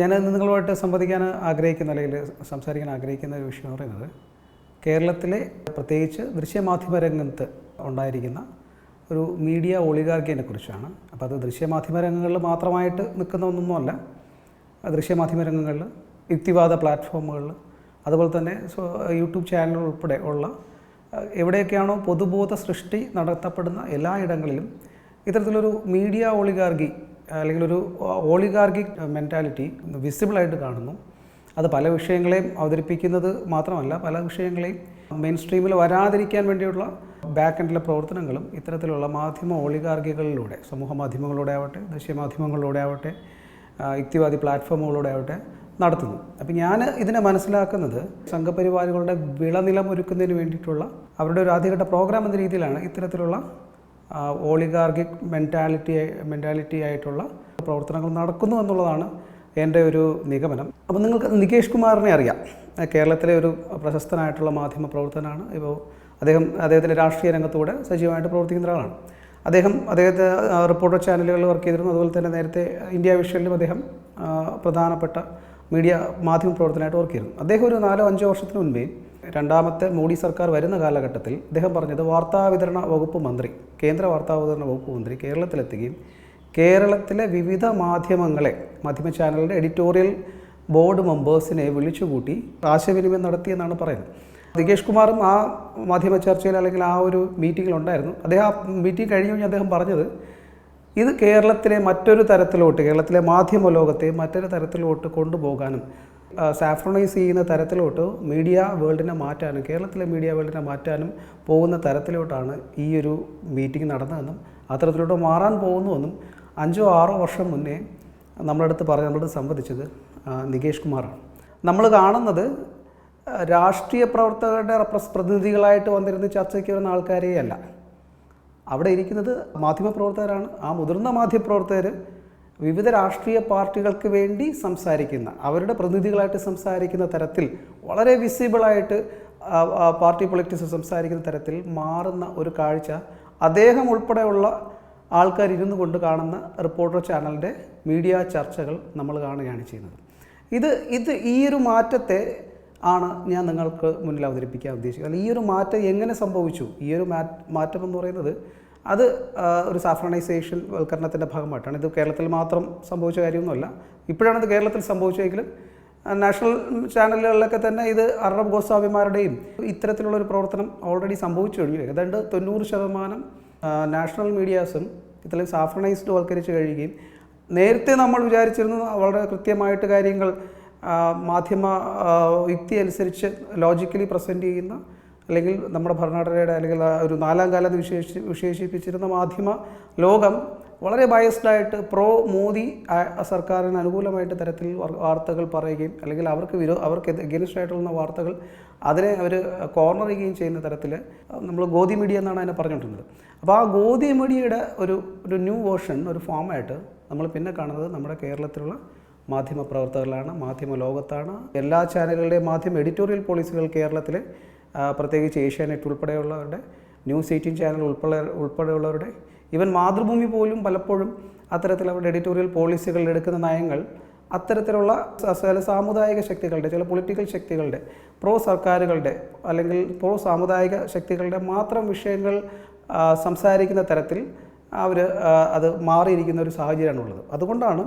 ഞാൻ നിങ്ങളുമായിട്ട് സംവദിക്കാൻ ആഗ്രഹിക്കുന്ന അല്ലെങ്കിൽ സംസാരിക്കാൻ ആഗ്രഹിക്കുന്ന ഒരു വിഷയം എന്ന് പറയുന്നത് കേരളത്തിലെ പ്രത്യേകിച്ച് ദൃശ്യമാധ്യമ രംഗത്ത് ഉണ്ടായിരിക്കുന്ന ഒരു മീഡിയ ഒളിഗാർക്കിയെ കുറിച്ചാണ്. അപ്പോൾ അത് ദൃശ്യമാധ്യമ രംഗങ്ങളിൽ മാത്രമായിട്ട് നിൽക്കുന്ന ഒന്നൊന്നുമല്ല. ദൃശ്യമാധ്യമ രംഗങ്ങളിൽ യുക്തിവാദ പ്ലാറ്റ്ഫോമുകളിൽ അതുപോലെ തന്നെ യൂട്യൂബ് ചാനൽ ഉൾപ്പെടെ ഉള്ള എവിടെയൊക്കെയാണോ പൊതുബോധ സൃഷ്ടി നടത്തപ്പെടുന്ന എല്ലായിടങ്ങളിലും ഇത്തരത്തിലൊരു മീഡിയ ഒളിഗാർഗി അല്ലെങ്കിൽ ഒരു ഓളിഗാർഗിക് മെന്റാലിറ്റി വിസിബിളായിട്ട് കാണുന്നു. അത് പല വിഷയങ്ങളെയും അവതരിപ്പിക്കുന്നത് മാത്രമല്ല പല വിഷയങ്ങളെയും മെയിൻ സ്ട്രീമിൽ വരാതിരിക്കാൻ വേണ്ടിയുള്ള ബാക്ക് എൻഡിലെ പ്രവർത്തനങ്ങളും ഇത്തരത്തിലുള്ള മാധ്യമ ഓളിഗാർഗികളിലൂടെ സമൂഹ മാധ്യമങ്ങളിലൂടെ ആവട്ടെ ദൃശ്യമാധ്യമങ്ങളിലൂടെ ആവട്ടെ യുക്തിവാദി പ്ലാറ്റ്ഫോമുകളിലൂടെ ആവട്ടെ നടത്തുന്നു. അപ്പം ഞാൻ ഇതിനെ മനസ്സിലാക്കുന്നത് സംഘപരിവാരുകളുടെ വിളനിലം ഒരുക്കുന്നതിന് വേണ്ടിയിട്ടുള്ള അവരുടെ ഒരു ആദ്യഘട്ട പ്രോഗ്രാം എന്ന രീതിയിലാണ് ഇത്തരത്തിലുള്ള ഓളിഗാർഗിക് മെന്റാലിറ്റി മെന്റാലിറ്റി ആയിട്ടുള്ള പ്രവർത്തനങ്ങൾ നടക്കുന്നു എന്നുള്ളതാണ് എന്റെ ഒരു നിഗമനം. അപ്പോൾ നിങ്ങൾക്ക് നികേഷ് കുമാറിനെ അറിയാം. കേരളത്തിലെ ഒരു പ്രശസ്തനായിട്ടുള്ള മാധ്യമ പ്രവർത്തനമാണ് ഇപ്പോൾ അദ്ദേഹം അദ്ദേഹത്തിന്റെ രാഷ്ട്രീയ രംഗത്തൂടെ സജീവമായിട്ട് പ്രവർത്തിക്കുന്ന ഒരാളാണ്. അദ്ദേഹം അദ്ദേഹത്തെ റിപ്പോർട്ടർ ചാനലുകളിൽ വർക്ക് ചെയ്തിരുന്നു. അതുപോലെ തന്നെ നേരത്തെ ഇന്ത്യ വിഷനിലും അദ്ദേഹം പ്രധാനപ്പെട്ട മീഡിയ മാധ്യമ പ്രവർത്തനമായിട്ട് വർക്ക് ചെയ്തിരുന്നു. അദ്ദേഹം ഒരു നാലോ അഞ്ചോ വർഷത്തിന് മുൻപേ രണ്ടാമത്തെ മോഡി സർക്കാർ വരുന്ന കാലഘട്ടത്തിൽ അദ്ദേഹം പറഞ്ഞത് വാർത്താവിതരണ വകുപ്പ് മന്ത്രി കേന്ദ്ര വാർത്താവിതരണ വകുപ്പ് മന്ത്രി കേരളത്തിലെത്തുകയും കേരളത്തിലെ വിവിധ മാധ്യമങ്ങളെ മാധ്യമ ചാനലിന്റെ എഡിറ്റോറിയൽ ബോർഡ് മെമ്പേഴ്സിനെ വിളിച്ചുകൂട്ടി ആശയവിനിമയം നടത്തിയെന്നാണ് പറയുന്നത്. നികേഷ് കുമാറും ആ മാധ്യമ ചർച്ചയിൽ അല്ലെങ്കിൽ ആ ഒരു മീറ്റിങ്ങിലുണ്ടായിരുന്നു അദ്ദേഹം ആ മീറ്റിംഗ് കഴിഞ്ഞു കഴിഞ്ഞ് അദ്ദേഹം പറഞ്ഞത് ഇത് കേരളത്തിലെ മറ്റൊരു തരത്തിലോട്ട് കേരളത്തിലെ മാധ്യമ ലോകത്തെ മറ്റൊരു തരത്തിലോട്ട് കൊണ്ടുപോകാനും സാഫ്രണൈസ് ചെയ്യുന്ന തരത്തിലോട്ട് മീഡിയ വേൾഡിനെ മാറ്റാനും കേരളത്തിലെ മീഡിയ വേൾഡിനെ മാറ്റാനും പോകുന്ന തരത്തിലോട്ടാണ് ഈ ഒരു മീറ്റിംഗ് നടന്നതെന്നും അത്തരത്തിലോട്ട് മാറാൻ പോകുന്നുവെന്നും അഞ്ചോ ആറോ വർഷം മുന്നേ നമ്മുടെ അടുത്ത് പറഞ്ഞ് നമ്മളോട് സംവദിച്ചത് നികേഷ് കുമാറാണ്. നമ്മൾ കാണുന്നത് രാഷ്ട്രീയ പ്രവർത്തകരുടെ പ്രതിനിധികളായിട്ട് വന്നിരുന്ന് ചർച്ചയ്ക്ക് വരുന്ന ആൾക്കാരെയല്ല. അവിടെ ഇരിക്കുന്നത് മാധ്യമപ്രവർത്തകരാണ് ആ മുതിർന്ന മാധ്യമപ്രവർത്തകർ വിവിധ രാഷ്ട്രീയ പാർട്ടികൾക്ക് വേണ്ടി സംസാരിക്കുന്ന അവരുടെ പ്രതിനിധികളായിട്ട് സംസാരിക്കുന്ന തരത്തിൽ വളരെ വിസിബിളായിട്ട് പാർട്ടി പൊളിറ്റിക്സ് സംസാരിക്കുന്ന തരത്തിൽ മാറുന്ന ഒരു കാഴ്ച അദ്ദേഹം ഉൾപ്പെടെയുള്ള ആൾക്കാർ ഇരുന്നു കൊണ്ട് കാണുന്ന റിപ്പോർട്ടർ ചാനലിന്റെ മീഡിയ ചർച്ചകൾ നമ്മൾ കാണുകയാണ് ചെയ്യുന്നത്. ഇത് ഇത് ഈ ഒരു മാറ്റത്തെ ആണ് ഞാൻ നിങ്ങൾക്ക് മുന്നിൽ അവതരിപ്പിക്കാൻ ഉദ്ദേശിക്കുന്നത്. ഈ ഒരു മാറ്റം എങ്ങനെ സംഭവിച്ചു? ഈ ഒരു മാറ്റം എന്ന് പറയുന്നത് അത് ഒരു സാഫ്രണൈസേഷൻ വൽക്കരണത്തിന്റെ ഭാഗമായിട്ടാണ്. ഇത് കേരളത്തിൽ മാത്രം സംഭവിച്ച കാര്യമൊന്നുമല്ല. ഇപ്പോഴാണ് കേരളത്തിൽ സംഭവിച്ചതെങ്കിലും നാഷണൽ ചാനലുകളിലൊക്കെ തന്നെ ഇത് അറബ് ഗോസ്വാമിമാരുടെയും ഇത്തരത്തിലുള്ള ഒരു പ്രവർത്തനം ഓൾറെഡി സംഭവിച്ചു കഴിഞ്ഞു. ഏതാണ്ട് തൊണ്ണൂറ് ശതമാനം നാഷണൽ മീഡിയാസും ഇത്രയും സാഫ്രണൈസ്ഡ് വൽക്കരിച്ച് കഴിയുകയും നേരത്തെ നമ്മൾ വിചാരിച്ചിരുന്നു വളരെ കൃത്യമായിട്ട് കാര്യങ്ങൾ മാധ്യമ യുക്തി അനുസരിച്ച് ലോജിക്കലി പ്രസന്റ് ചെയ്യുന്ന അല്ലെങ്കിൽ നമ്മുടെ ഭരണഘടനയുടെ അല്ലെങ്കിൽ ഒരു നാലാം കാലത്ത് വിശേഷി വിശേഷിപ്പിച്ചിരുന്ന മാധ്യമ ലോകം വളരെ ബയസ്ഡായിട്ട് പ്രോ മോദി സർക്കാരിന് അനുകൂലമായിട്ട് തരത്തിൽ വാർത്തകൾ പറയുകയും അല്ലെങ്കിൽ അവർക്ക് വിരോ അവർക്ക് എഗെനിസ്റ്റ് വാർത്തകൾ അതിനെ അവർ കോർണർ ചെയ്യുകയും ചെയ്യുന്ന തരത്തിൽ നമ്മൾ ഗോതി മീഡിയ എന്നാണ് അതിനെ പറഞ്ഞിട്ടുള്ളത് അപ്പോൾ ആ ഗോതി മീഡിയയുടെ ഒരു ഒരു ന്യൂ വേർഷൻ ഒരു ഫോമായിട്ട് നമ്മൾ പിന്നെ കാണുന്നത് നമ്മുടെ കേരളത്തിലുള്ള മാധ്യമ പ്രവർത്തകരിലാണ് മാധ്യമ ലോകത്താണ്. എല്ലാ ചാനലുകളുടെയും മാധ്യമ എഡിറ്റോറിയൽ പോളിസികൾ കേരളത്തിലെ പ്രത്യേകിച്ച് ഏഷ്യാനെറ്റ് ഉൾപ്പെടെയുള്ളവരുടെ ന്യൂസ് എയ്റ്റീൻ ചാനൽ ഉൾപ്പെടെ ഉൾപ്പെടെയുള്ളവരുടെ ഈവൻ മാതൃഭൂമി പോലും പലപ്പോഴും അത്തരത്തിൽ അവരുടെ എഡിറ്റോറിയൽ പോളിസികൾ എടുക്കുന്ന നയങ്ങൾ അത്തരത്തിലുള്ള ചില സാമുദായിക ശക്തികളുടെ ചില പൊളിറ്റിക്കൽ ശക്തികളുടെ പ്രോ സർക്കാരുകളുടെ അല്ലെങ്കിൽ പ്രോ സാമുദായിക ശക്തികളുടെ മാത്രം വിഷയങ്ങൾ സംസാരിക്കുന്ന തരത്തിൽ അവർ അത് മാറിയിരിക്കുന്ന ഒരു സാഹചര്യമാണുള്ളത്. അതുകൊണ്ടാണ്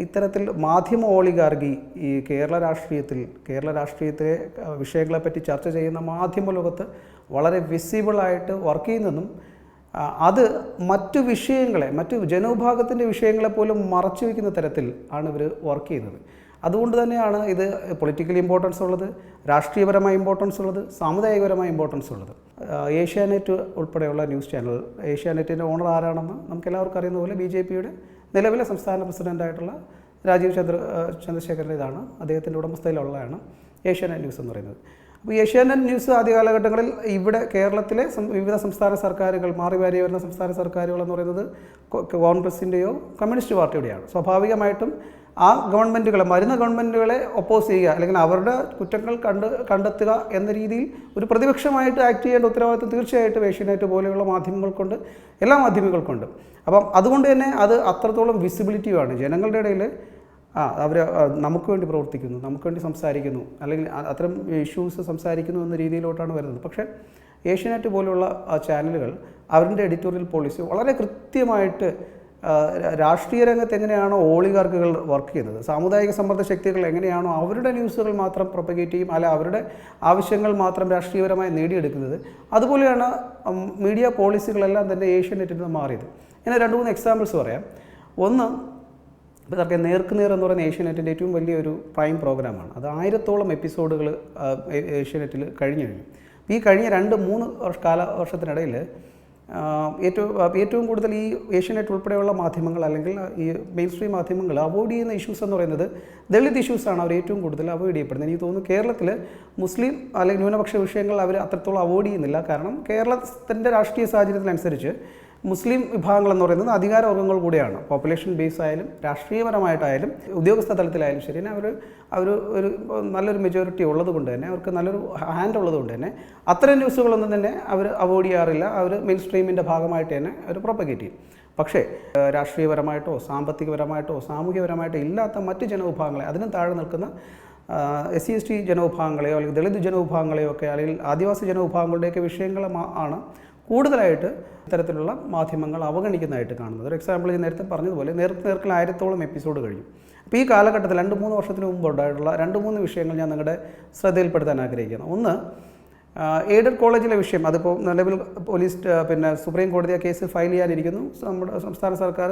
ഇത്തരത്തിൽ മാധ്യമ ഓളിഗാർഗി ഈ കേരള രാഷ്ട്രീയത്തിൽ കേരള രാഷ്ട്രീയത്തിലെ വിഷയങ്ങളെപ്പറ്റി ചർച്ച ചെയ്യുന്ന മാധ്യമ ലോകത്ത് വളരെ വിസിബിളായിട്ട് വർക്ക് ചെയ്യുന്നതും അത് മറ്റു വിഷയങ്ങളെ മറ്റു ജനവിഭാഗത്തിന്റെ വിഷയങ്ങളെ പോലും മറച്ചു വയ്ക്കുന്ന തരത്തിൽ ആണ് ഇവർ വർക്ക് ചെയ്യുന്നത്. അതുകൊണ്ട് തന്നെയാണ് ഇത് പൊളിറ്റിക്കൽ ഇമ്പോർട്ടൻസ് ഉള്ളത് രാഷ്ട്രീയപരമായ ഇമ്പോർട്ടൻസ് ഉള്ളത് സാമുദായികപരമായ ഇമ്പോർട്ടൻസ് ഉള്ളത്. ഏഷ്യാനെറ്റ് ഉൾപ്പെടെയുള്ള ന്യൂസ് ചാനൽ ഏഷ്യാനെറ്റിന്റെ ഓണർ ആരാണെന്ന് നമുക്ക് എല്ലാവർക്കും അറിയുന്ന പോലെ ബി ജെ പിയുടെ നിലവിലെ സംസ്ഥാന പ്രസിഡന്റായിട്ടുള്ള രാജീവ് ചന്ദ്ര ചന്ദ്രശേഖരന്റെ ഇതാണ്. അദ്ദേഹത്തിന്റെ ഉടമസ്ഥയിലുള്ളതാണ് ഏഷ്യാനെറ്റ് ന്യൂസ് എന്ന് പറയുന്നത്. അപ്പോൾ ഏഷ്യാനെറ്റ് ന്യൂസ് ആദ്യ കാലഘട്ടങ്ങളിൽ ഇവിടെ കേരളത്തിലെ വിവിധ സംസ്ഥാന സർക്കാരുകൾ മാറി മാറി വരുന്ന സംസ്ഥാന സർക്കാരുകൾ എന്ന് പറയുന്നത് കോൺഗ്രസിന്റെയോ കമ്മ്യൂണിസ്റ്റ് പാർട്ടിയുടെയാണ്. സ്വാഭാവികമായിട്ടും ആ ഗവൺമെന്റുകളെ മരുന്ന ഗവൺമെന്റുകളെ ഒപ്പോസ് ചെയ്യുക അല്ലെങ്കിൽ അവരുടെ കുറ്റങ്ങൾ കണ്ട് കണ്ടെത്തുക എന്ന രീതിയിൽ ഒരു പ്രതിപക്ഷമായിട്ട് ആക്ട് ചെയ്യേണ്ട ഉത്തരവാദിത്വം തീർച്ചയായിട്ടും ഏഷ്യാനെറ്റ് പോലെയുള്ള മാധ്യമങ്ങൾക്കുണ്ട് എല്ലാ മാധ്യമങ്ങൾക്കുണ്ട്. അപ്പം അതുകൊണ്ട് തന്നെ അത് അത്രത്തോളം വിസിബിലിറ്റിയാണ് ജനങ്ങളുടെ ഇടയിൽ ആ അവർ നമുക്ക് വേണ്ടി പ്രവർത്തിക്കുന്നു നമുക്ക് വേണ്ടി സംസാരിക്കുന്നു അല്ലെങ്കിൽ അത്തരം ഇഷ്യൂസ് സംസാരിക്കുന്നു എന്ന രീതിയിലോട്ടാണ് വരുന്നത്. പക്ഷേ ഏഷ്യാനെറ്റ് പോലുള്ള ചാനലുകൾ അവരുടെ എഡിറ്റോറിയൽ പോളിസി വളരെ കൃത്യമായിട്ട് രാഷ്ട്രീയ രംഗത്ത് എങ്ങനെയാണോ ഓളിഗാർക്കുകൾ വർക്ക് ചെയ്യുന്നത് സാമുദായിക സമ്മർദ്ദ ശക്തികൾ എങ്ങനെയാണോ അവരുടെ ന്യൂസുകൾ മാത്രം പ്രൊപ്പഗേറ്റ് ചെയ്യും അല്ല അവരുടെ ആവശ്യങ്ങൾ മാത്രം രാഷ്ട്രീയപരമായി നേടിയെടുക്കുന്നത് അതുപോലെയാണ് മീഡിയ പോളിസികളെല്ലാം തന്നെ ഏഷ്യാനെറ്റിൽ നിന്ന് മാറിയത്. ഞാൻ രണ്ട് മൂന്ന് എക്സാമ്പിൾസ് പറയാം. ഒന്ന് ഇപ്പോൾ തർക്കം നേർക്കുനേർ എന്ന് പറയുന്ന ഏഷ്യാനെറ്റിന്റെ ഏറ്റവും വലിയൊരു പ്രൈം പ്രോഗ്രാമാണ് അത് ആയിരത്തോളം എപ്പിസോഡുകൾ ഏഷ്യാനെറ്റിൽ കഴിഞ്ഞു കഴിഞ്ഞു. ഈ കഴിഞ്ഞ രണ്ട് മൂന്ന് വർഷ കാല വർഷത്തിനിടയിൽ ഏറ്റവും ഏറ്റവും കൂടുതൽ ഈ ഏഷ്യനെറ്റ് ഉൾപ്പെടെയുള്ള മാധ്യമങ്ങൾ അല്ലെങ്കിൽ ഈ മെയിൻ സ്ട്രീം മാധ്യമങ്ങൾ അവോയ്ഡ് ചെയ്യുന്ന ഇഷ്യൂസ് എന്ന് പറയുന്നത് ദളിത് ഇഷ്യൂസാണ് അവർ ഏറ്റവും കൂടുതൽ അവോയ്ഡ് ചെയ്യപ്പെടുന്നത്. എനിക്ക് തോന്നുന്നു കേരളത്തിൽ മുസ്ലിം അല്ലെങ്കിൽ ന്യൂനപക്ഷ വിഷയങ്ങൾ അവർ അത്രത്തോളം അവോയ്ഡ് ചെയ്യുന്നില്ല. കാരണം കേരളത്തിന്റെ രാഷ്ട്രീയ സാഹചര്യത്തിനനുസരിച്ച് മുസ്ലിം വിഭാഗങ്ങൾ എന്ന് പറയുന്നത് അധികാരവർഗങ്ങൾ കൂടിയാണ്. പോപ്പുലേഷൻ ബേസ് ആയാലും രാഷ്ട്രീയപരമായിട്ടായാലും ഉദ്യോഗസ്ഥ തലത്തിലായാലും ശരി അവർ അവർ ഒരു നല്ലൊരു മെജോറിറ്റി ഉള്ളത് കൊണ്ട് തന്നെ അവർക്ക് നല്ലൊരു ഹാൻഡ് ഉള്ളത് കൊണ്ട് തന്നെ അത്തരം ന്യൂസുകളൊന്നും തന്നെ അവർ അവോയ്ഡ് ചെയ്യാറില്ല. അവർ മെയിൻ സ്ട്രീമിന്റെ ഭാഗമായിട്ട് തന്നെ അവർ പ്രൊപ്പഗേറ്റ് ചെയ്യും. പക്ഷേ രാഷ്ട്രീയപരമായിട്ടോ സാമ്പത്തികപരമായിട്ടോ സാമൂഹ്യപരമായിട്ടോ ഇല്ലാത്ത മറ്റ് ജനവിഭാഗങ്ങളെ അതിനും താഴെ നിൽക്കുന്ന എസ് സി എസ് ടി ജനവിഭാഗങ്ങളെയോ അല്ലെങ്കിൽ ദളിത് ജനവിഭാഗങ്ങളെയോ ഒക്കെ അല്ലെങ്കിൽ ആദിവാസി ജനവിഭാഗങ്ങളുടെയൊക്കെ വിഷയങ്ങൾ ആണ് കൂടുതലായിട്ട് ഇത്തരത്തിലുള്ള മാധ്യമങ്ങൾ അവഗണിക്കുന്നതായിട്ട് കാണുന്നത്. ഒരു എക്സാമ്പിൾ ഞാൻ നേരത്തെ പറഞ്ഞതുപോലെ നേർക്ക് നേർക്കിൽ ആയിരത്തോളം എപ്പിസോഡ് കഴിഞ്ഞു. അപ്പോൾ ഈ കാലഘട്ടത്തിൽ രണ്ട് മൂന്ന് വർഷത്തിന് മുമ്പ് ഉണ്ടായിട്ടുള്ള രണ്ട് മൂന്ന് വിഷയങ്ങൾ ഞാൻ നിങ്ങളുടെ ശ്രദ്ധയിൽപ്പെടുത്താൻ ആഗ്രഹിക്കുന്നു. ഒന്ന് എയ്ഡഡ് കോളേജിലെ വിഷയം. അതിപ്പോൾ നിലവിൽ പോലീസ് പിന്നെ സുപ്രീം കോടതി ആ കേസ് ഫയൽ ചെയ്യാനിരിക്കുന്നു. നമ്മുടെ സംസ്ഥാന സർക്കാർ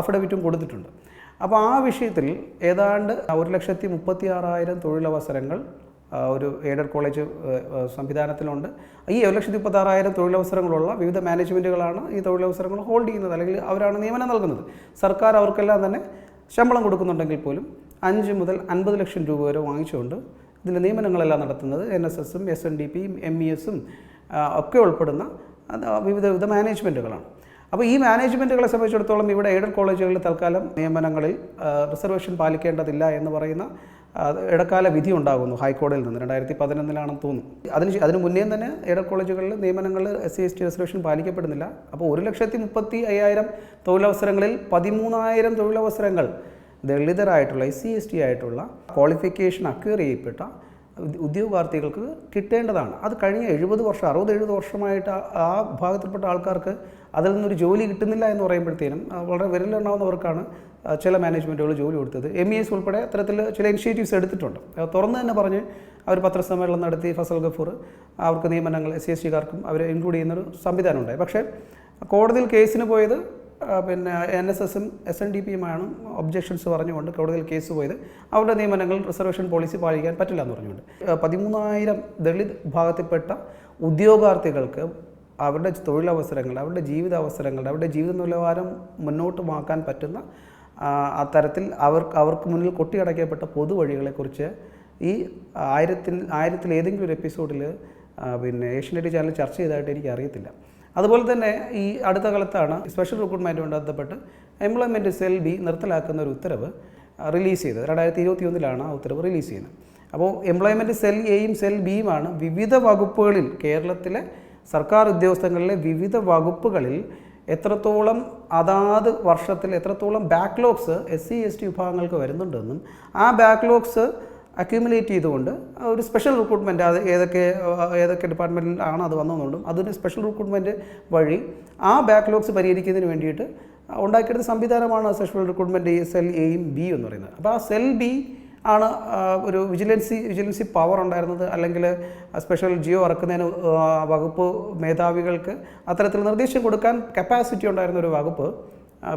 അഫിഡവിറ്റും കൊടുത്തിട്ടുണ്ട്. അപ്പോൾ ആ വിഷയത്തിൽ ഏതാണ്ട് ഒരു ലക്ഷത്തി മുപ്പത്തി ആറായിരം തൊഴിലവസരങ്ങൾ ഒരു എയ്ഡഡ് കോളേജ് സംവിധാനത്തിലുണ്ട്. ഈ ഒരു ലക്ഷത്തി മുപ്പത്താറായിരം തൊഴിലവസരങ്ങളുള്ള വിവിധ മാനേജ്മെന്റുകളാണ് ഈ തൊഴിലവസരങ്ങൾ ഹോൾഡ് ചെയ്യുന്നത്. അല്ലെങ്കിൽ അവരാണ് നിയമനം നൽകുന്നത്. സർക്കാർ അവർക്കെല്ലാം തന്നെ ശമ്പളം കൊടുക്കുന്നുണ്ടെങ്കിൽ പോലും അഞ്ച് മുതൽ അൻപത് ലക്ഷം രൂപ വരെ വാങ്ങിച്ചുകൊണ്ട് ഇതിൽ നിയമനങ്ങളെല്ലാം നടത്തുന്നത് എൻ എസ് എസും എസ് എൻ ഡി പിയും എം ഇ എസും ഒക്കെ ഉൾപ്പെടുന്ന വിവിധ വിവിധ മാനേജ്മെന്റുകളാണ് അപ്പോൾ ഈ മാനേജ്മെന്റുകളെ സംബന്ധിച്ചിടത്തോളം ഇവിടെ എയ്ഡഡ് കോളേജുകളിൽ തൽക്കാലം നിയമനങ്ങളിൽ റിസർവേഷൻ പാലിക്കേണ്ടതില്ല എന്ന് പറയുന്ന ഇടക്കാല വിധി ഉണ്ടാകുന്നു ഹൈക്കോടതിയിൽ നിന്ന്. രണ്ടായിരത്തി പതിനൊന്നിലാണെന്ന് തോന്നുന്നു. അതിന് അതിന് മുന്നേ തന്നെ എയ്ഡഡ് കോളേജുകളിൽ നിയമനങ്ങളിൽ S C S T reservation പാലിക്കപ്പെടുന്നില്ല. അപ്പോൾ ഒരു ലക്ഷത്തി മുപ്പത്തി അയ്യായിരം തൊഴിലവസരങ്ങളിൽ പതിമൂന്നായിരം തൊഴിലവസരങ്ങൾ ദളിതരായിട്ടുള്ള എസ് സി എസ് ടി ആയിട്ടുള്ള ക്വാളിഫിക്കേഷൻ അക്വയർ ചെയ്യപ്പെട്ട ഉദ്യോഗാർത്ഥികൾക്ക് കിട്ടേണ്ടതാണ്. അത് കഴിഞ്ഞ എഴുപത് വർഷം അറുപത് എഴുപത് വർഷമായിട്ട് ആ- വിഭാഗത്തിൽപ്പെട്ട ആൾക്കാർക്ക് അതിൽ നിന്നൊരു ജോലി കിട്ടുന്നില്ല എന്ന് പറയുമ്പോഴത്തേനും വളരെ വിരലെണ്ണാവുന്നവർക്കാണ് ആ, ചില മാനേജ്മെന്റുകൾ ജോലി കൊടുത്തത്. എം ഇ എസ് ഉൾപ്പെടെ അത്തരത്തിൽ ചില ഇനിഷ്യേറ്റീവ്സ് എടുത്തിട്ടുണ്ട്. തുറന്ന് തന്നെ പറഞ്ഞ് അവർ പത്രസമ്മേളനം നടത്തി ഫസൽ ഗഫൂർ അവർക്ക് നിയമനങ്ങൾ എസ് എസ് ടിക്കാർക്കും അവരെ ഇൻക്ലൂഡ് ചെയ്യുന്നൊരു സംവിധാനം ഉണ്ടായി പക്ഷേ കോടതിയിൽ കേസിന് പോയത് പിന്നെ എൻ എസ് എസും എസ് എൻ ഡി പിയുമാണ് ഒബ്ജെക്ഷൻസ് പറഞ്ഞുകൊണ്ട് കോടതിയിൽ കേസ് പോയത്. അവരുടെ നിയമനങ്ങൾ റിസർവേഷൻ പോളിസി പാലിക്കാൻ പറ്റില്ല എന്ന് പറഞ്ഞുകൊണ്ട്. പതിമൂന്നായിരം ദളിത് വിഭാഗത്തിൽപ്പെട്ട ഉദ്യോഗാർത്ഥികൾക്ക് അവരുടെ തൊഴിലവസരങ്ങൾ അവരുടെ ജീവിതാവസരങ്ങൾ അവരുടെ ജീവിത നിലവാരം മുന്നോട്ട് മാക്കാൻ പറ്റുന്ന അത്തരത്തിൽ അവർക്ക് അവർക്ക് മുന്നിൽ കൊട്ടിയടക്കപ്പെട്ട പൊതുവഴികളെക്കുറിച്ച് ഈ ആയിരത്തിൽ ആയിരത്തിൽ ഏതെങ്കിലും ഒരു എപ്പിസോഡിൽ പിന്നെ ഏഷ്യനെറ്റ് ചാനൽ ചർച്ച ചെയ്തതായിട്ട് എനിക്ക് അറിയത്തില്ല. അതുപോലെ തന്നെ ഈ അടുത്ത കാലത്താണ് സ്പെഷ്യൽ റിക്രൂട്ട്മെന്റുമായി ബന്ധപ്പെട്ട് എംപ്ലോയ്മെന്റ് സെൽ ബി നിർത്തലാക്കുന്ന ഒരു ഉത്തരവ് റിലീസ് ചെയ്തത്. രണ്ടായിരത്തി ഇരുപത്തി ഒന്നിലാണ് ആ ഉത്തരവ് റിലീസ് ചെയ്യുന്നത്. അപ്പോൾ എംപ്ലോയ്മെന്റ് സെൽ എയും സെൽ ബിയുമാണ് വിവിധ വകുപ്പുകളിൽ കേരളത്തിലെ സർക്കാർ ഉദ്യോഗസ്ഥങ്ങളിലെ വിവിധ വകുപ്പുകളിൽ എത്രത്തോളം അതാത് വർഷത്തിൽ എത്രത്തോളം backlogs S C S T വിഭാഗങ്ങൾക്ക് വരുന്നുണ്ടെന്നും ആ ബാക്ക്ലോഗ്സ് അക്യുമുലേറ്റ് ചെയ്തുകൊണ്ട് ഒരു സ്പെഷ്യൽ റിക്രൂട്ട്മെന്റ് അത് ഏതൊക്കെ ഏതൊക്കെ ഡിപ്പാർട്ട്മെന്റിൽ ആണ് അത് വന്നതുകൊണ്ടും അതിന് സ്പെഷ്യൽ റിക്രൂട്ട്മെന്റ് വഴി ആ ബാക്ക്ലോഗ്സ് പരിഹരിക്കുന്നതിന് വേണ്ടിയിട്ട് ഉണ്ടാക്കിയെടുത്ത സംവിധാനമാണ് സ്പെഷ്യൽ റിക്രൂട്ട്മെന്റ് സെൽ എയും ബി എന്ന് പറയുന്നത്. അപ്പോൾ ആ സെൽ ബി ആണ് ഒരു വിജിലൻസി വിജിലൻസി പവർ ഉണ്ടായിരുന്നത്. അല്ലെങ്കിൽ സ്പെഷ്യൽ ജിയോ ഇറക്കുന്നതിന് വകുപ്പ് മേധാവികൾക്ക് അത്തരത്തിൽ നിർദ്ദേശം കൊടുക്കാൻ കപ്പാസിറ്റി ഉണ്ടായിരുന്ന ഒരു വകുപ്പ്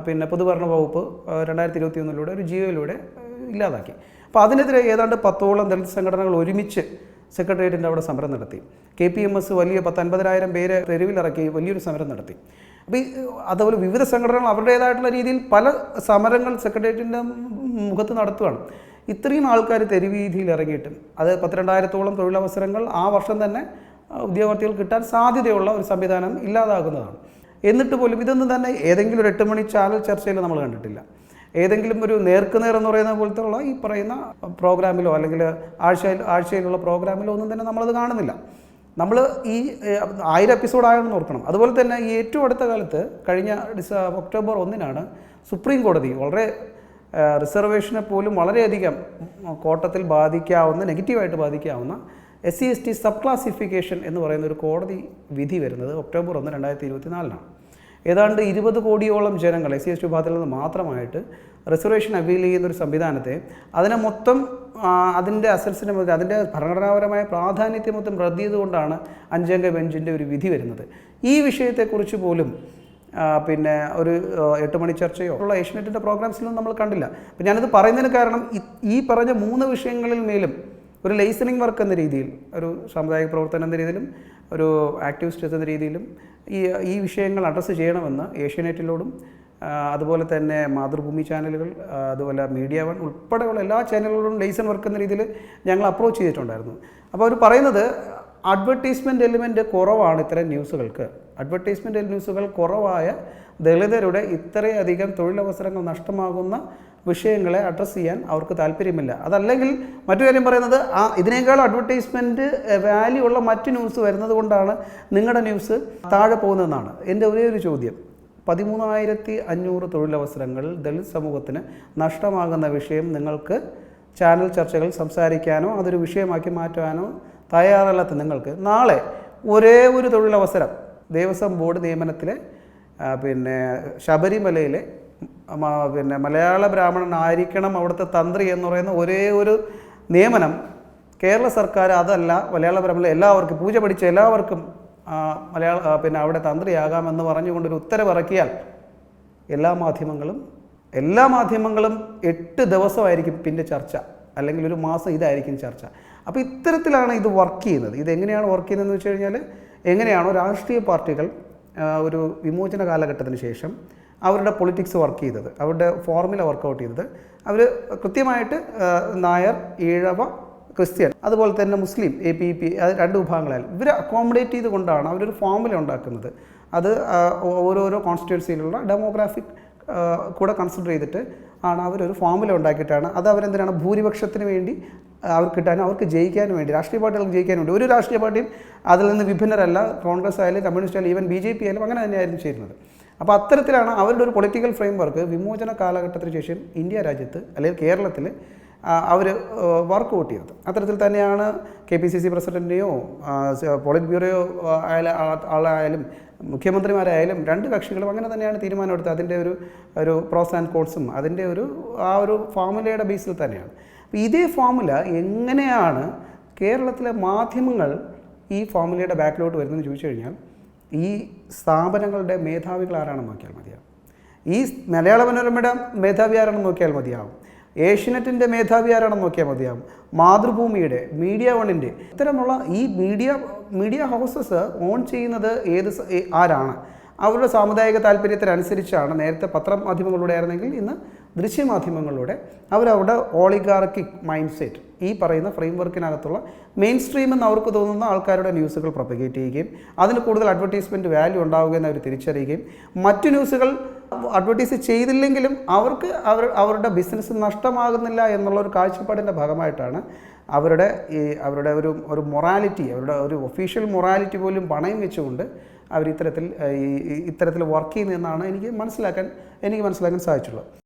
പിന്നെ പൊതുഭരണ വകുപ്പ് രണ്ടായിരത്തി ഇരുപത്തി ഒന്നിലൂടെ ഒരു ജിയോയിലൂടെ ഇല്ലാതാക്കി. അപ്പോൾ അതിനെതിരെ ഏതാണ്ട് പത്തോളം ദളിത് സംഘടനകൾ ഒരുമിച്ച് സെക്രട്ടേറിയറ്റിന്റെ അവിടെ സമരം നടത്തി. കെ പി എം എസ് വലിയ പത്തൊൻപതിനായിരം പേരെ തെരുവിലിറക്കി വലിയൊരു സമരം നടത്തി. അപ്പോൾ ഈ അതുപോലെ വിവിധ സംഘടനകൾ അവരുടേതായിട്ടുള്ള രീതിയിൽ പല സമരങ്ങൾ സെക്രട്ടേറിയറ്റിന്റെ മുഖത്ത് നടത്തുകയാണ് ഇത്രയും ആൾക്കാർ തെരുവീതിയിൽ ഇറങ്ങിയിട്ടും അത് പത്തിരണ്ടായിരത്തോളം തൊഴിലവസരങ്ങൾ ആ വർഷം തന്നെ ഉദ്യോഗാർത്ഥികൾ കിട്ടാൻ സാധ്യതയുള്ള ഒരു സംവിധാനം ഇല്ലാതാകുന്നതാണ്. എന്നിട്ട് പോലും ഇതൊന്നും തന്നെ ഏതെങ്കിലും ഒരു എട്ട് മണി ചാനൽ ചർച്ചയിൽ നമ്മൾ കണ്ടിട്ടില്ല. ഏതെങ്കിലും ഒരു നേർക്കുനേർ എന്ന് പറയുന്ന പോലത്തെ ഉള്ള ഈ പറയുന്ന പ്രോഗ്രാമിലോ അല്ലെങ്കിൽ ആഴ്ചയിൽ ആഴ്ചയിലുള്ള പ്രോഗ്രാമിലോ ഒന്നും തന്നെ നമ്മളത് കാണുന്നില്ല. നമ്മൾ ഈ ആയിരം എപ്പിസോഡ് ആയെന്ന് ഓർക്കണം. അതുപോലെ തന്നെ ഈ ഏറ്റവും അടുത്ത കാലത്ത് കഴിഞ്ഞ ഡിസ ഒക്ടോബർ ഒന്നിനാണ് സുപ്രീം കോടതി വളരെ റിസർവേഷനെ പോലും വളരെയധികം കോട്ടത്തിൽ ബാധിക്കാവുന്ന നെഗറ്റീവായിട്ട് ബാധിക്കാവുന്ന S C S T sub classification എന്ന് പറയുന്ന ഒരു കോടതി വിധി വരുന്നത് ഒക്ടോബർ ഒന്ന് രണ്ടായിരത്തി ഇരുപത്തിനാലിനാണ്. ഏതാണ്ട് ഇരുപത് കോടിയോളം ജനങ്ങൾ എസ് സി എസ് ടി വിഭാഗത്തിൽ നിന്ന് മാത്രമായിട്ട് റിസർവേഷൻ അവീൽ ചെയ്യുന്ന ഒരു സംവിധാനത്തെ അതിനെ മൊത്തം അതിന്റെ അസൽസിനെ മുതൽ അതിന്റെ ഭരണഘടനാപരമായ പ്രാധാന്യത്തെ മൊത്തം റദ്ദ് ചെയ്തുകൊണ്ടാണ് അഞ്ചംഗ ബെഞ്ചിന്റെ ഒരു വിധി വരുന്നത്. ഈ വിഷയത്തെക്കുറിച്ച് പോലും പിന്നെ ഒരു എട്ട് മണി ചർച്ചയോ ഉള്ള ഏഷ്യനെറ്റിന്റെ പ്രോഗ്രാംസിലൊന്നും നമ്മൾ കണ്ടില്ല. അപ്പം ഞാനിത് പറയുന്നതിന് കാരണം ഈ- പറഞ്ഞ മൂന്ന് വിഷയങ്ങളിൽ മേലും ഒരു ലൈസനിങ് വർക്ക് എന്ന രീതിയിൽ ഒരു സാമുദായിക പ്രവർത്തനം എന്ന രീതിയിലും ഒരു ആക്ടിവിസ്റ്റ് എന്ന രീതിയിലും ഈ ഈ വിഷയങ്ങൾ അഡ്രസ്സ് ചെയ്യണമെന്ന് ഏഷ്യാനെറ്റിലോടും അതുപോലെ തന്നെ മാതൃഭൂമി ചാനലുകൾ അതുപോലെ മീഡിയ വൺ ഉൾപ്പെടെയുള്ള എല്ലാ ചാനലുകളും ലൈസൺ വർക്ക് എന്ന രീതിയിൽ ഞങ്ങൾ അപ്രോച്ച് ചെയ്തിട്ടുണ്ടായിരുന്നു. അപ്പോൾ അവർ പറയുന്നത് അഡ്വർടൈസ്മെന്റ് എലിമെന്റ് കുറവാണ് ഇത്തരം ന്യൂസുകൾക്ക്. അഡ്വർടൈസ്മെന്റ് ന്യൂസുകൾ കുറവായ ദളിതരുടെ ഇത്രയധികം തൊഴിലവസരങ്ങൾ നഷ്ടമാകുന്ന വിഷയങ്ങളെ അഡ്രസ്സ് ചെയ്യാൻ അവർക്ക് താല്പര്യമില്ല. അതല്ലെങ്കിൽ മറ്റു കാര്യം പറയുന്നത് ആ ഇതിനേക്കാൾ അഡ്വർടൈസ്മെന്റ് വാല്യൂ ഉള്ള മറ്റ് ന്യൂസ് വരുന്നത് കൊണ്ടാണ് നിങ്ങളുടെ ന്യൂസ് താഴെ പോകുന്നതെന്നാണ്. എന്റെ ഒരേ ഒരു ചോദ്യം. പതിമൂന്നായിരത്തി അഞ്ഞൂറ് തൊഴിലവസരങ്ങൾ ദളിത് സമൂഹത്തിന് നഷ്ടമാകുന്ന വിഷയം നിങ്ങൾക്ക് ചാനൽ ചർച്ചകൾ സംസാരിക്കാനോ അതൊരു വിഷയമാക്കി മാറ്റുവാനോ തയ്യാറല്ലാത്ത നിങ്ങൾക്ക് നാളെ ഒരേ ഒരു തൊഴിലവസരം ദേവസ്വം ബോർഡ് നിയമനത്തിലെ പിന്നെ ശബരിമലയിലെ പിന്നെ മലയാള ബ്രാഹ്മണനായിരിക്കണം അവിടുത്തെ തന്ത്രി എന്ന് പറയുന്ന ഒരേ ഒരു നിയമനം കേരള സർക്കാർ അതല്ല മലയാള ബ്രാഹ്മണ എല്ലാവർക്കും പൂജ പഠിച്ച എല്ലാവർക്കും മലയാള പിന്നെ അവിടെ തന്ത്രിയാകാമെന്ന് പറഞ്ഞുകൊണ്ടൊരു ഉത്തരവിറക്കിയാൽ എല്ലാ മാധ്യമങ്ങളും എല്ലാ മാധ്യമങ്ങളും എട്ട് ദിവസമായിരിക്കും പിന്നെ ചർച്ച. അല്ലെങ്കിൽ ഒരു മാസം ഇതായിരിക്കും ചർച്ച. അപ്പോൾ ഇത്തരത്തിലാണ് ഇത് വർക്ക് ചെയ്യുന്നത്. ഇതെങ്ങനെയാണ് വർക്ക് ചെയ്യുന്നതെന്ന് വെച്ച് കഴിഞ്ഞാൽ എങ്ങനെയാണോ രാഷ്ട്രീയ പാർട്ടികൾ ഒരു വിമോചന കാലഘട്ടത്തിന് ശേഷം അവരുടെ പൊളിറ്റിക്സ് വർക്ക് ചെയ്തത്. അവരുടെ ഫോർമുല വർക്കൗട്ട് ചെയ്തത്. അവർ കൃത്യമായിട്ട് നായർ ഈഴവ ക്രിസ്ത്യൻ അതുപോലെ തന്നെ മുസ്ലിം എ പി പി അത് രണ്ട് വിഭാഗങ്ങളായാലും. ഇവർ അക്കോമഡേറ്റ് ചെയ്തുകൊണ്ടാണ് അവരൊരു ഫോമുല ഉണ്ടാക്കുന്നത്. അത് ഓരോരോ കോൺസ്റ്റിറ്റ്യുവൻസിയിലുള്ള ഡെമോഗ്രാഫിക് കൂടെ കൺസിഡർ ചെയ്തിട്ട് ആണ് അവരൊരു ഫോമുല ഉണ്ടാക്കിയിട്ടാണ്. അത് അവരെന്തിനാണ്? ഭൂരിപക്ഷത്തിന് വേണ്ടി അവർക്ക് കിട്ടാനും അവർക്ക് ജയിക്കാനും വേണ്ടി രാഷ്ട്രീയ പാർട്ടികൾക്ക് ജയിക്കാനും വേണ്ടി. ഒരു രാഷ്ട്രീയ പാർട്ടിയും അതിൽ നിന്ന് വിഭിന്നരല്ല. കോൺഗ്രസ് ആയാലും കമ്മ്യൂണിസ്റ്റ് ആയാലും ഈവൻ ബി ജെ പി ആയാലും അങ്ങനെ തന്നെയായിരുന്നു ചെയ്യുന്നത് അപ്പോൾ അത്തരത്തിലാണ് അവരുടെ ഒരു പൊളിറ്റിക്കൽ ഫ്രെയിം വർക്ക് വിമോചന കാലഘട്ടത്തിന് ശേഷം ഇന്ത്യ രാജ്യത്ത് അല്ലെങ്കിൽ കേരളത്തിൽ അവർ വർക്ക് ഔട്ട് ചെയ്തത് അത്തരത്തിൽ തന്നെയാണ് കെ പി സി സി പ്രസിഡന്റിനെയോ പോളിറ്റ് ബ്യൂറോയോ ആയാലും ആളായാലും മുഖ്യമന്ത്രിമാരായാലും രണ്ട് കക്ഷികളും അങ്ങനെ തന്നെയാണ് തീരുമാനമെടുത്തത് അതിന്റെ ഒരു ഒരു പ്രോസ് ആൻഡ് കോൺസും അതിന്റെ ഒരു ആ ഒരു ഫോമുലയുടെ ബേസിൽ തന്നെയാണ്. അപ്പോൾ ഇതേ ഫോമുല എങ്ങനെയാണ് കേരളത്തിലെ മാധ്യമങ്ങൾ ഈ ഫോമുലയുടെ ബാക്കിലോട്ട് വരുന്നതെന്ന് ചോദിച്ചു കഴിഞ്ഞാൽ ഈ സ്ഥാപനങ്ങളുടെ മേധാവികൾ ആരാണെന്ന് നോക്കിയാൽ മതിയാവും. ഈ മലയാള മനോരമയുടെ മേധാവി ആരാണെന്ന് നോക്കിയാൽ മതിയാവും. ഏഷ്യനെറ്റിന്റെ മേധാവി ആരാണെന്ന് നോക്കിയാൽ മതിയാവും. മാതൃഭൂമിയുടെ മീഡിയ വണ്ണിന്റെ ഇത്തരമുള്ള ഈ മീഡിയ മീഡിയ ഹൗസസ് ഓൺ ചെയ്യുന്നത് ഏത് ആരാണ്? അവരുടെ സാമുദായിക താല്പര്യത്തിനനുസരിച്ചാണ് നേരത്തെ പത്രമാധ്യമങ്ങളിലൂടെ ആയിരുന്നെങ്കിൽ ഇന്ന് ദൃശ്യമാധ്യമങ്ങളിലൂടെ അവരവരുടെ ഓളിഗാർക്കിക് മൈൻഡ് സെറ്റ് ഈ പറയുന്ന ഫ്രെയിം വർക്കിനകത്തുള്ള മെയിൻ സ്ട്രീം എന്ന് അവർക്ക് തോന്നുന്ന ആൾക്കാരുടെ ന്യൂസുകൾ പ്രൊപ്പഗേറ്റ് ചെയ്യുകയും അതിന് കൂടുതൽ അഡ്വർടൈസ്മെന്റ് വാല്യൂ ഉണ്ടാവുകയെന്ന് അവർ തിരിച്ചറിയുകയും മറ്റു ന്യൂസുകൾ അഡ്വർടൈസ് ചെയ്തില്ലെങ്കിലും അവർക്ക് അവർ അവരുടെ ബിസിനസ് നഷ്ടമാകുന്നില്ല എന്നുള്ള ഒരു കാഴ്ചപ്പാടിന്റെ ഭാഗമായിട്ടാണ് അവരുടെ ഈ അവരുടെ ഒരു ഒരു മൊറാലിറ്റി അവരുടെ ഒരു ഒഫീഷ്യൽ മൊറാലിറ്റി പോലും പണയം വെച്ചുകൊണ്ട് അവർ ഇത്തരത്തിൽ ഇത്തരത്തിൽ വർക്ക് ചെയ്യുന്നതെന്നാണ് എനിക്ക് മനസ്സിലാക്കാൻ എനിക്ക് മനസ്സിലാക്കാൻ സാധിച്ചുള്ളത്